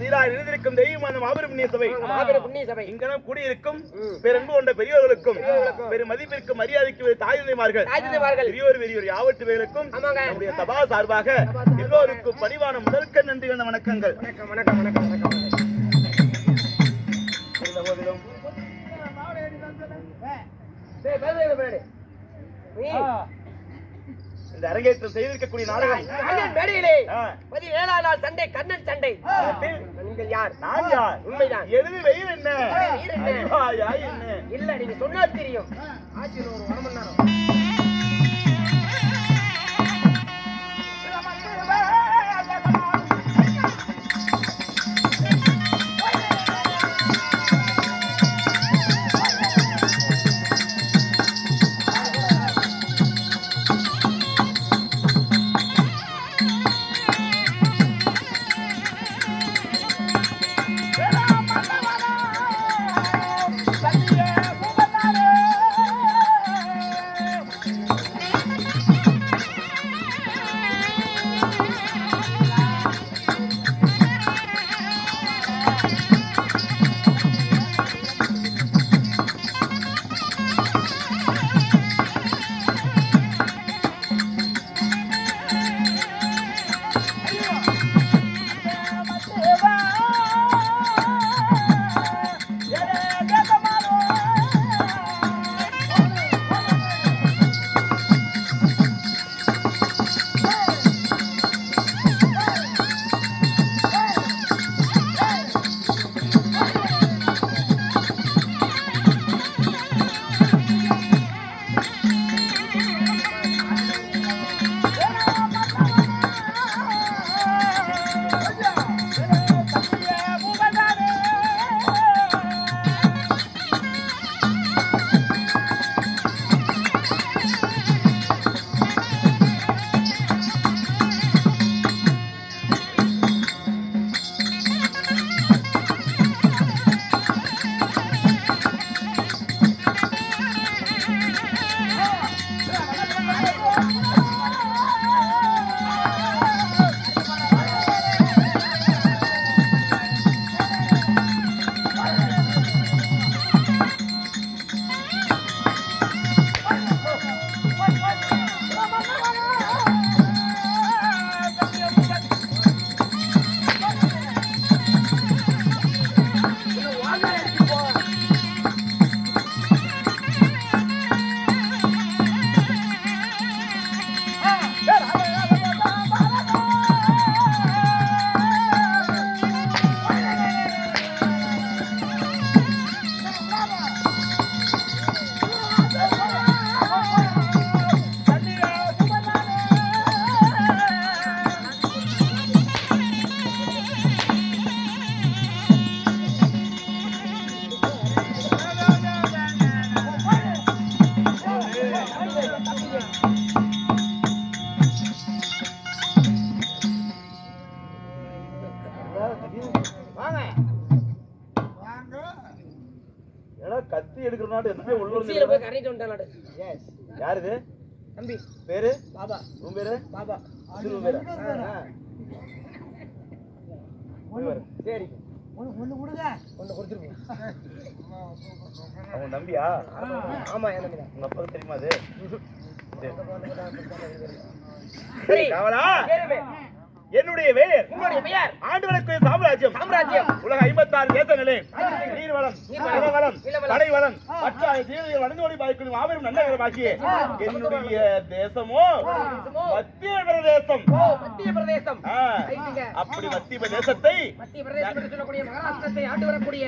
சீராய் எழுந்திருக்கும் தெய்வம் அந்த மாபெரும் புண்ணிய சபை மாபெரும் புண்ணிய சபை இங்கனம் கூடியிருக்கும். பெரும்பு கொண்ட பெரியவர்களுக்கும் பெரும் மதிப்பிற்கும் மரியாதைக்கு தாய்மார்கள் ராஜதேவார்கள் பெரியோர் பெரியோர் யாவட்டு பேருக்கும் நம்முடைய சபா சார்பாக எல்லோருக்கும் பணிவான முதற்க நன்றி வந்த வணக்கங்கள். வணக்கம் வணக்கம் வணக்கம் வணக்கம். இருந்த போதிலும் இந்த அரங்கேற்றம் செய்திருக்கக்கூடிய நாடகம் கண்ணன் மேடையிலே பதினேழாம் நாள் சண்டை கண்ணன் சண்டை. நீங்கள் யார்? நான் யார்? உண்மைதான். எழுதி வெயில் என்ன? என்ன? இல்ல நீங்க சொன்னா தெரியும். ஆட்சியில் ஒரு ஒரு மணி நேரம் கரணிட்டு வந்துட்டான் யார் இது தம்பி. பேரு? பாபா. உன் பேரு? பாபா. இது உன் பேரா. சரி. ஒண்ணு கொடுங்க. ஒண்ணு கொடுத்துருங்க அவன் நம்பியா? ஆமா என் தம்பி உங்க அப்பாவுக்கு தெரியுமா அது? சரி. காவலா. என்னுடைய வேர் உங்களுடைய பெயர் ஆண்டுகளுக்கு சாம்ராஜ்யம். சாம்ராஜ்யம். உலக ஐம்பத்தாறு தேசங்களே. நீர்வளம் நிலவளம். கடைவளம் மற்ற வளர்ந்து ஓடி பாய்க்கும் மாபெரும் நன்னகரமாகிய என்னுடைய தேசமோ? மத்திய பிரதேசம் மத்திய பிரதேசம். அப்படி மத்திய பிரதேசத்தை மத்திய பிரதேசம் என்று சொல்லக்கூடிய மகாராஷ்டிரத்தை ஆண்டு வரக்கூடிய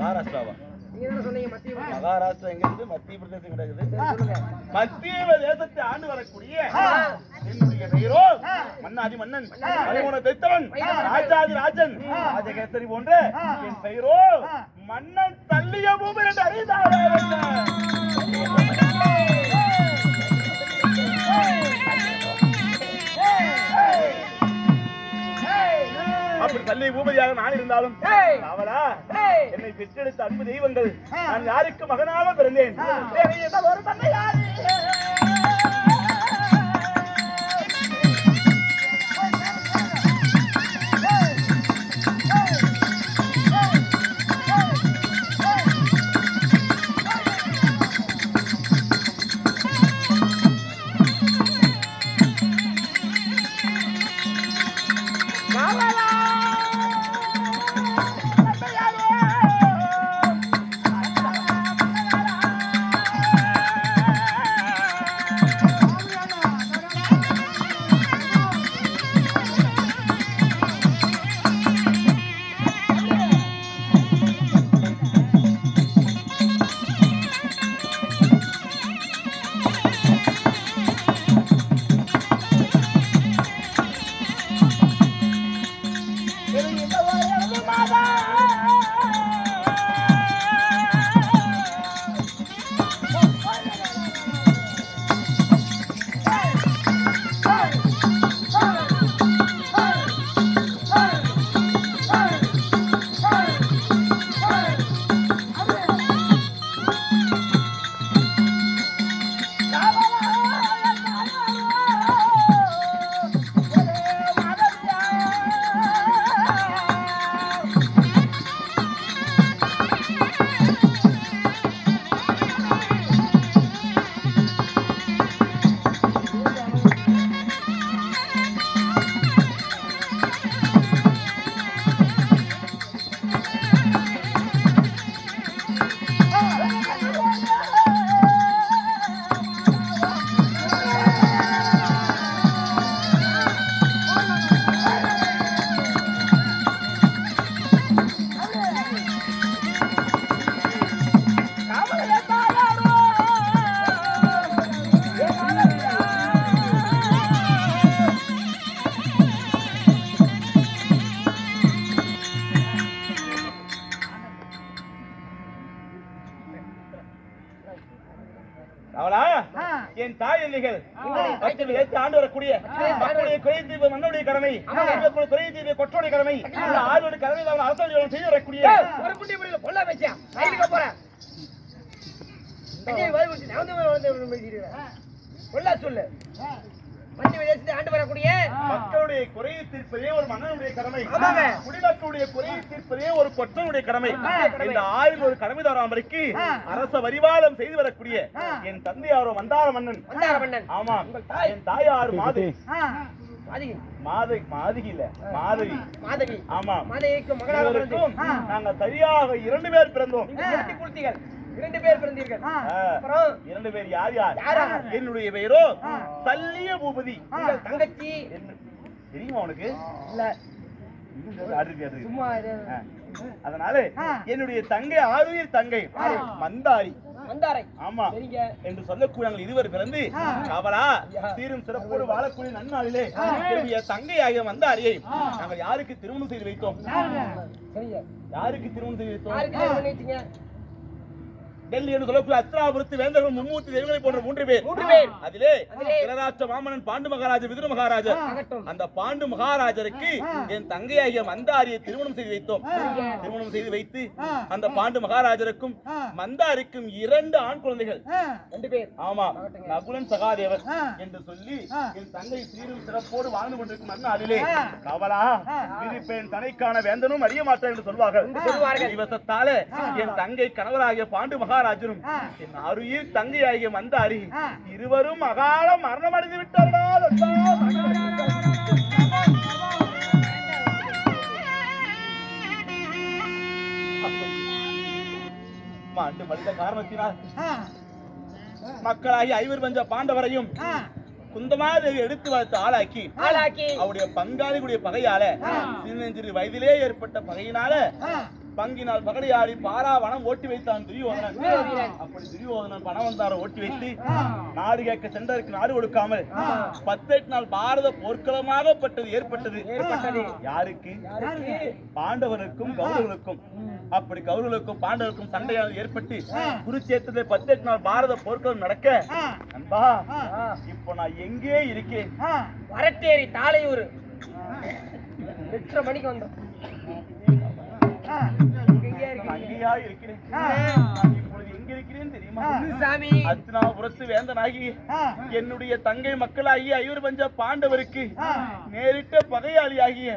மகாராஷ்டிராவா? மகாராஷ்டிரா எங்க இருந்து மத்திய பிரதேசம் கிடைக்குது. மத்திய பிரதேசத்தை ஆண்டு வரக்கூடிய என்னுடைய பெயரோ? மன்னாதி மன்னன் மலைமுன தைத்தவன் ராஜாதி ராஜன் ராஜகேசரி போன்ற என் பெயரோ? மன்னன் தள்ளிய பூமி என்று அறிந்தாரே அப்படி தள்ளி பூபதியாக நான் இருந்தாலும். அவளா. என்னை பெற்றெடுத்த அன்பு தெய்வங்கள் நான் யாருக்கு மகனாக பிறந்தேன்? கடமை மக்களுடைய குறை தீர்வு கொற்றோடைய கடமை. இந்த ஆளுடைய கடமை அவன் அரசாங்கம் செய்து வரக்கூடிய ஒரு குட்டி முடியல பொல்லா பேசியா ரயிலுக்கு போறேன் அங்கே வரி கொடுத்து நான் வந்து வந்து பேசிடுறேன் பொல்லா சொல்லு. மத்திய விதேசத்தை ஆண்டு வரக்கூடிய மக்களுடைய குறையை தீர்ப்பதே ஒரு மன்னனுடைய கடமை. குடிமக்களுடைய குறையை தீர்ப்பதே ஒரு கொற்றனுடைய கடமை. இந்த ஆயுள் ஒரு கடமை அரச வரிவாளம் செய்து வரக்கூடிய என் தந்தையாரோ மந்தார மன்னன். வந்தார மன்னன். ஆமா. என் தாயார் மாது. மாதவி மாதை மாதகி இல்ல மாதவி மாதவி ஆமா. மாதவிக்கு மகளாக பிறந்து இருவருக்கும் நாங்க சரியாக இரண்டு பேர் பிறந்தோம். இரண்டு குழந்தைகள். இரண்டு பேர் பிறந்தீர்கள். இரண்டு பேர் யார் யார்? என்னுடைய பெயரோ? சல்லிய பூபதி. தங்கச்சி. தெரியுமா உனக்கு? இல்ல. சும்மா. அதனால என்னுடைய தங்கை ஆறுயிர் தங்கை. மந்தாரி. வந்தாரை. ஆமா. சரிங்க. என்று சொல்லக்கூடிய இருவர் பிறந்து அவளா சீரும் சிறப்போடு வாழக்கூடிய நன்னாளிலே என்னுடைய தங்கை ஆகிய மந்தாரியை நாங்கள் யாருக்கு திருமணம் செய்து வைத்தோம்? சரிங்க. யாருக்கு திருமணம் செய்து வைத்தோம் யாருக்கு கல்யாணம் பண்ணி வச்சீங்க டெல்லி என்று சொல்லக்கூடிய அஸ்திராபுரத்து வேந்தர்கள் மும்மூர்த்தி தெய்வங்களை போன்ற மூன்று பேர். மூன்று பேர். அதிலே. இளராட்ச மாமன்னன் பாண்டு மகாராஜர் விதுர மகாராஜர். அந்த பாண்டு மகாராஜருக்கு என் தங்கையாகிய மந்தாரியை திருமணம் செய்து வைத்தோம். திருமணம் செய்து வைத்து அந்த பாண்டு மகாராஜருக்கும் மந்தாரிக்கும் இரண்டு ஆண் குழந்தைகள். ரெண்டு பேர். ஆமா நகுலன் சகாதேவன் என்று சொல்லி என் தங்கை சீரும் சிறப்போடு வாழ்ந்து கொண்டிருக்கும் அந்நாளிலே கவலா விதிப்பேன் தனைக்கான வேந்தனும் அறிய மாட்டேன் என்று சொல்வார்கள். சொல்வார்கள். இவசத்தால என் தங்கை கணவராகிய பாண்டு மகாராஜரும் என் அருயில் தங்கையாகிய மந்தாரி இருவரும் அகால மரணம் அடைந்து விட்டார்களா காரணத்தினால் மக்களாகி ஐவர் பஞ்ச பாண்டவரையும் குந்தமாதேவி எடுத்து வளர்த்து ஆளாக்கி ஆளாக்கி. அவருடைய பங்காளிகளுடைய பகையால சின்னஞ்சிறு வயதிலே ஏற்பட்ட பகையினால பங்கினால் பகடையாடி பாராவனம் ஓட்டி வைத்தான் துரியோதனன். அப்படி துரியோதனன் பணவந்தார ஓட்டி வைத்து நாடு கேட்க சென்றதற்கு நாடு கொடுக்காமல் பத்தெட்டு நாள் பாரத போர்க்களமாகப்பட்டது ஏற்பட்டது. ஏற்பட்டது. யாருக்கு? பாண்டவருக்கும் கௌரவருக்கும் அப்படி கௌரவருக்கும் பாண்டவருக்கும் சண்டையானது ஏற்பட்டு குருச்சேத்திரத்திலே பத்தெட்டு நாள் பாரத போர்க்களம் நடக்க. அன்பா இப்போ நான் எங்கே இருக்கேன்? வரட்டேரி தாளையூர். எட்டரை மணிக்கு வந்தோம். என்னுடைய தங்கை மக்களாகிய ஐவர் பஞ்ச பாண்டவருக்கு நேரிட்ட பகையாளியாகிய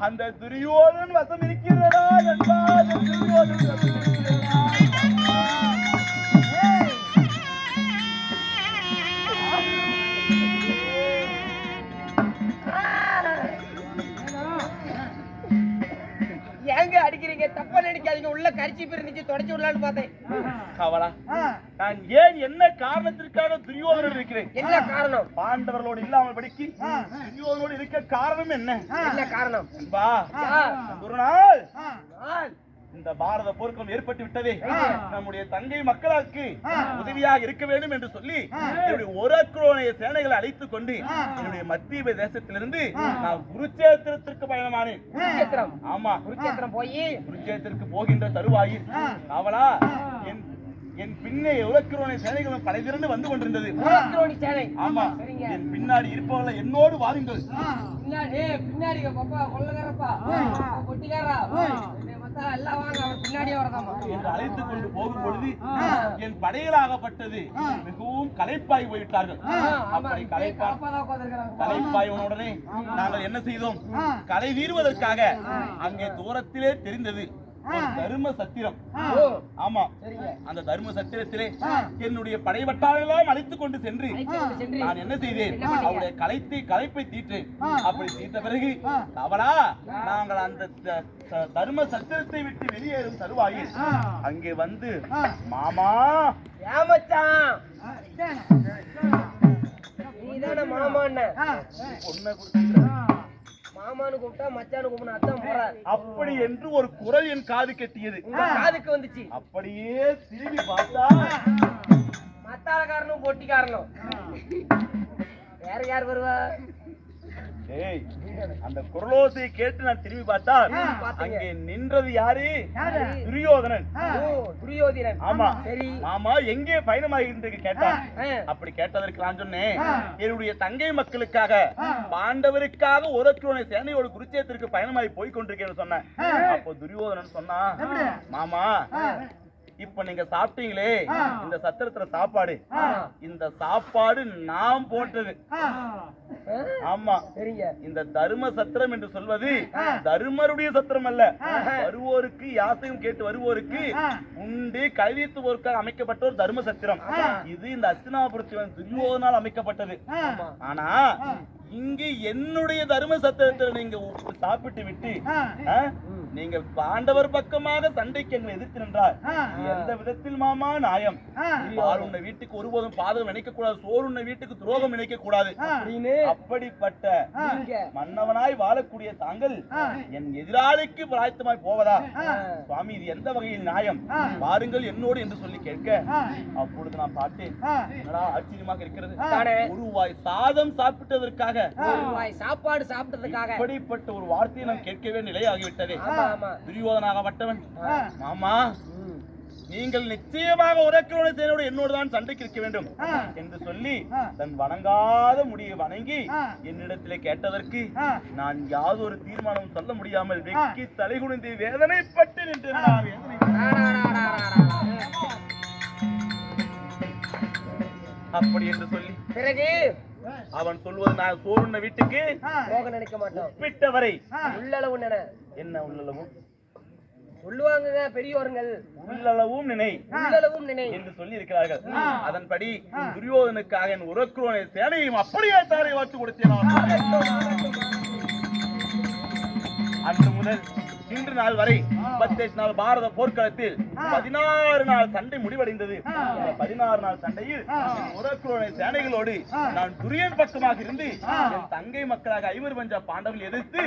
அந்த துரியோதன் வசம் இருக்கிறதா? அந்த தப்பா நினைக்காதீங்க. உள்ள கரிச்சி இருந்துச்சு தொடச்சு விடலான்னு பார்த்தேன். கவலா. நான் ஏன் என்ன காரணத்திற்காக துரியோதனன் இருக்கிறேன்? என்ன காரணம்? பாண்டவர்களோடு இல்லாமல் படிக்கு. துரியோதனோடு இருக்க காரணம் என்ன? என்ன காரணம்? யா. ஒரு நாள். நாள் இந்த பாரத போர்க்களம் ஏற்பட்டு விட்டதே. நம்முடைய தங்கை மக்களுக்கு உதவியாக இருக்க வேண்டும் என்று சொல்லி என்னுடைய ஒரு குரோனைய சேனைகளை அழைத்துக் கொண்டு என்னுடைய மத்திய தேசத்திலிருந்து நான் குருச்சேத்திரத்திற்கு பயணமானேன். குருச்சேத்திரம். ஆமா. குருச்சேத்திரம் போய். குருச்சேத்திற்கு போகின்ற தருவாயில். அவளா? என் என் பின்னே உலக்குரோனை சேனைகளும் படைதிரண்டு வந்து கொண்டிருந்தது. சேனை. ஆமா. சரிங்க. என் பின்னாடி இருப்பவர்களை என்னோடு வாருங்கள் பின்னாடி பின்னாடி பாப்பா என்னை மத்தா எல்லாம் வாங்க அவர் பின்னாடியே வரதாமா என்று அழைத்துக் கொண்டு போகும் பொழுது என் படைகளாகப்பட்டது மிகவும் களைப்பாய் போய்விட்டார்கள் அப்படி உடனே நாங்கள் என்ன செய்தோம்? கலை தீர்வதற்காக அங்கே தூரத்திலே தெரிந்தது. தர்ம சத்திரம். ஆமா. அந்த தர்ம சத்திரத்திலே என்னுடைய படைவட்டாளெல்லாம் அழைத்துக் கொண்டு சென்று நான் என்ன செய்தேன்? அவருடைய களைத்தை களைப்பை தீற்றேன். அப்படி தீர்த்த பிறகு அவளா நாங்கள் அந்த தர்ம சத்திரத்தை விட்டு வெளியேறும் தருவாயில் அங்கே வந்து மாமா! ஏமச்சான் நீதானே மாமான்னு. பொண்ணை கொடுத்துருக்கிறேன். மாமான்னு கூப்பிட்டா மச்சான்னு கூப்பிடணும் அதான் முறை அப்படி என்று ஒரு குரல் என் காது கெட்டியது காதுக்கு வந்துச்சு. அப்படியே திரும்பி பார்த்தா மத்தாளக்காரனும் பொட்டிக்காரனும். வேற யார் வருவா? அந்த குரலோசையை கேட்டு நான் திரும்பி பார்த்தீங்க. அங்கே நின்றது யாரு? துரியோதனன். ஓ துரியோதிரன் ஆமா. சரி. மாமா எங்கே பயணமாகின்றது கேட்டான். அப்படி கேட்டதற்கு நான் சொன்னேன். என்னுடைய தங்கை மக்களுக்காக பாண்டவருக்காக ஒரு சேனையோடு குருச்சேத்திற்கு பயணமாகி போய் கொண்டிருக்கேன்னு சொன்னேன். அப்போ துரியோதனன் சொன்னா மாமா இப்ப நீங்க சாப்பிட்டீங்களே இந்த சத்திரத்துல சாப்பாடு. இந்த சாப்பாடு நாம் போட்டது. ஆமா. இந்த தர்ம சத்திரம் என்று சொல்வது தர்மருடைய சத்திரம் அல்ல. வருவோருக்கு யாசகம் கேட்டு வருவோருக்கு உண்டு கல்வித்துவோருக்காக அமைக்கப்பட்ட ஒரு தர்ம சத்திரம். இது இந்த அஸ்தினாபுரத்தில் துரியோதனால் அமைக்கப்பட்டது. ஆனா இங்கு என்னுடைய தர்ம சத்திரத்தில் நீங்க சாப்பிட்டு விட்டு ஆ, நீங்க பாண்டவர் பக்கமாக சண்டைக்கு எங்களை எதிர்த்து நின்றார். எந்த விதத்தில் மாமா நியாயம் பால் உன்னை வீட்டுக்கு ஒருபோதும் பாதகம் நினைக்க கூடாது சோறு உன்னை வீட்டுக்கு துரோகம் நினைக்க கூடாது அப்படிப்பட்ட நீங்க. மன்னவனாய் வாழக்கூடிய தாங்கள் என் எதிராளிக்கு பிராய்த்தமாய் போவதா? சுவாமி இது எந்த வகையில் நியாயம்? வாருங்கள் என்னோடு என்று சொல்லி கேட்க அப்பொழுது நான் பார்த்தேன் என்னடா ஆச்சரியமாக இருக்கிறது? தானே. ஒரு வாய் சாதம் சாப்பிட்டதற்காக. ஒரு வாய் சாப்பாடு சாப்பிட்டதுக்காக இப்படிப்பட்ட ஒரு வார்த்தையை நாம் கேட்கவே நிலையாகிவிட்டதே. துரியோதனாகப்பட்டவன். மாமா நீங்கள் நிச்சயமாக உறக்கிறோட சேனோடு என்னோடு தான் சண்டைக்கு இருக்க வேண்டும் என்று சொல்லி தன் வணங்காத முடியை வணங்கி என்னிடத்திலே கேட்டதற்கு நான் யாதொரு தீர்மானம் சொல்ல முடியாமல் வெக்கி தலைகுனிந்து வேதனைப்பட்டு நின்றேன். அப்படி என்று சொல்லி பிறகு? அவன் சொல்வது நான் சோறுண்ண வீட்டுக்கு போக நினைக்க மாட்டோம் உப்பிட்டவரை. உள்ளளவு நினை. என்ன உள்ளளவும் சொல்லுவாங்க பெரியோருங்கள். உள்ளளவும் நினை. உள்ளளவும் நினை என்று சொல்லி இருக்கிறார்கள் அதன்படி துரியோதனுக்காக என் உறக்குரோனை சேனையும் அப்படியே தாரை வாத்து கொடுத்தேன். அன்று முதல் இன்று நாள் வரை முப்பத்தெட்டு நாள் பாரத போர்க்களத்தில் பதினாறு நாள் சண்டை முடிவடைந்தது. பதினாறு நாள் சண்டையில் என் உறக்குரோனை சேனைகளோடு நான் துரியன் பக்கமாக இருந்து என் தங்கை மக்களாக ஐவர் பஞ்ச பாண்டவர்கள் எதிர்த்து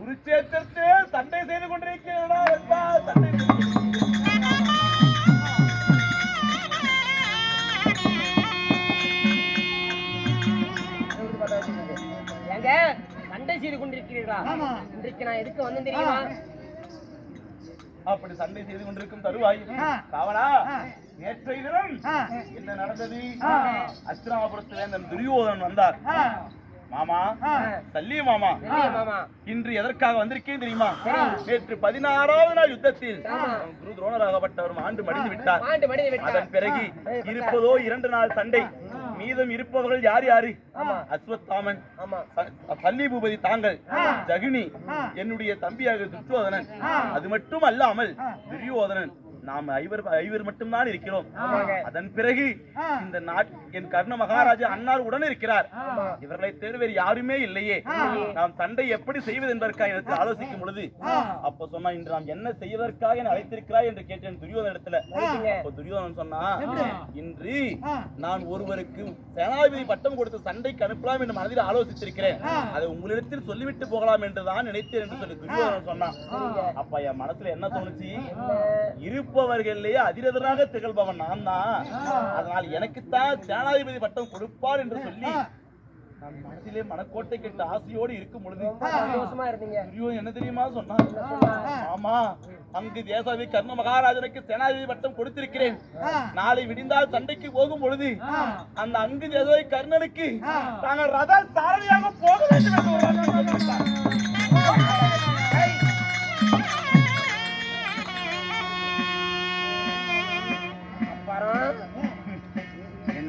குருச்சேத்திரத்தே சண்டை செய்து கொண்டிருக்கிறேனா என்பா சண்டை. சண்டை செய்து கொண்டிருக்கிறீர்களா? இன்றைக்கு நான் எதுக்கு வந்தேன் தெரியுமா? அப்படி சண்டை செய்து கொண்டிருக்கும் தருவாய். காவலா நேற்றைய தினம் என்ன நடந்தது? அஸ்திராபுரத்து வேந்தன் துரியோதனன் வந்தார். மாமா சல்லிய மாமா இன்று எதற்காக வந்திருக்கேன் தெரியுமா? நேற்று பதினாறாவது நாள் யுத்தத்தில் குரு துரோணராகப்பட்டவர் ஆண்டு மடிந்து விட்டார். அதன் பிறகு இருப்பதோ இரண்டு நாள் சண்டை. மீதம் இருப்பவர்கள் யார் யாரு? அஸ்வத்தாமன் ஆமா. ச- சல்லி பூபதி தாங்கள் ஜகினி என்னுடைய தம்பியாக துரியோதனன் அது மட்டும் அல்லாமல் துரியோதனன். நாம் ஐவர் ஐவர் மட்டும்தான் இருக்கிறோம். அதன் பிறகு. இந்த நாட் என் கர்ண மகாராஜா அன்னார் உடன் இருக்கிறார். இவர்களை தவிர வேறு யாருமே இல்லையே. நாம் சண்டை எப்படி செய்வது என்பதற்காக எனக்கு ஆலோசிக்கும் பொழுது அப்ப சொன்னா இன்று நாம் என்ன செய்வதற்காக என்னை அழைத்திருக்கிறாய் என்று கேட்டேன் துரியோதன இடத்துல. அப்ப துரியோதனன் சொன்னா இன்று. நான் ஒருவருக்கு சேனாதிபதி பட்டம் கொடுத்து சண்டைக்கு அனுப்பலாம் என்று மனதில் ஆலோசித்திருக்கிறேன். அதை உங்களிடத்தில் சொல்லிவிட்டு போகலாம் என்றுதான் நினைத்தேன் என்று சொல்லி துரியோதனன் சொன்னான். அப்ப என் மனசுல என்ன தோணுச்சு? இருப்பவர்களே அதிரதனாக திகழ்பவன் நான் தான். அதனால் எனக்குத்தான் சேனாதிபதி பட்டம் கொடுப்பார் என்று சொல்லி நான் மனதிலே மனக்கோட்டை கெட்ட ஆசையோடு இருக்கும் பொழுது ஐயோ என்ன தெரியுமா சொன்னான் ஆமா அங்கு தேசாதி கர்ண மகாராஜனுக்கு சேனாதிபதி பட்டம் கொடுத்திருக்கிறேன். நாளை விடிந்தால் சண்டைக்கு போகும் பொழுது அந்த அங்கு தேசாதி கர்ணனுக்கு நாங்கள் ரத சாரதியாக போக வேண்டும் என்று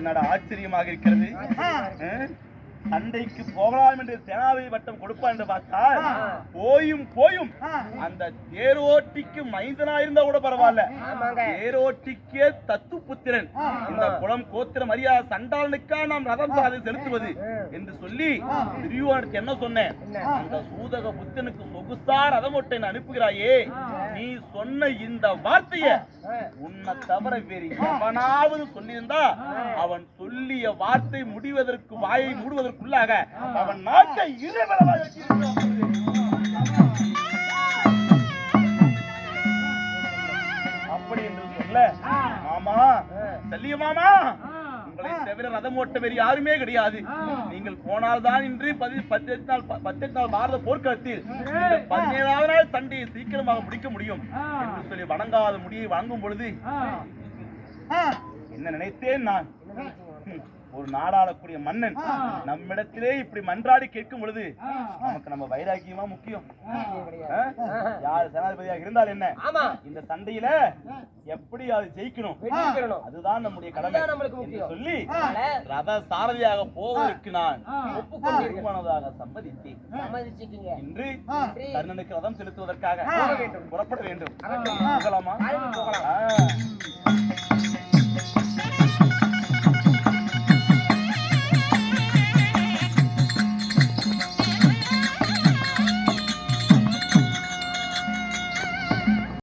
என்னடா ஆச்சரியமாக இருக்கிறது? சண்டைக்கு போகலாம் என்று சேனாதிபதி பட்டம் கொடுப்பான் என்று பார்த்தால் போயும் போயும். அந்த தேரோட்டிக்கு மைந்தனா இருந்தா கூட பரவாயில்ல. தேரோட்டிக்கே தத்து புத்திரன் இந்த குளம் கோத்திர மரியாதை சண்டாளனுக்கா நாம் ரதம் சாதி செலுத்துவது என்று சொல்லி திரியோனுக்கு என்ன சொன்னேன்? அந்த சூதக புத்தனுக்கு சொகுசா ரதம் ஒட்டை அனுப்புகிறாயே. நீ சொன்ன இந்த வார்த்தைய உன்னை தவிர வேறு எவனாவது சொல்லியிருந்தா அவன் சொல்லிய வார்த்தை முடிவதற்கு வாயை மூடுவதற்குள்ளாக அவன் நாட்டை இருவரமாக அப்படி என்று சொல்ல மாமா செல்லிய மாமா. உங்களை தவிர ரதம் ஓட்ட வேறு யாருமே கிடையாது. நீங்கள் போனால்தான் இன்று பதி பத்தெட்டு நாள் பத்தெட்டு நாள் பாரத போர்க்களத்தில் பதினேழாவது நாள் சண்டையை சீக்கிரமாக முடிக்க முடியும் என்று சொல்லி வணங்காத முடியை வழங்கும் பொழுது என்ன நினைத்தேன் நான்? ஒரு நாடாளக்கூடிய மன்னன் நம்மிடத்திலே இப்படி மன்றாடி கேட்கும் பொழுது நமக்கு நம்ம வைராக்கியமா முக்கியம்? யார் சேனாதிபதியாக இருந்தால் என்ன? இந்த சண்டையில எப்படி அது ஜெயிக்கணும்? அதுதான் நம்முடைய கடமை. சொல்லி ரத சாரதியாக போவதற்கு நான் ஒப்புக்கொண்டீர்கள். ஒப்புக்கொண்டதாக சம்மதித்தேன். இன்று கர்ணனுக்கு ரதம் செலுத்துவதற்காக. புறப்பட வேண்டும். போகலாமா.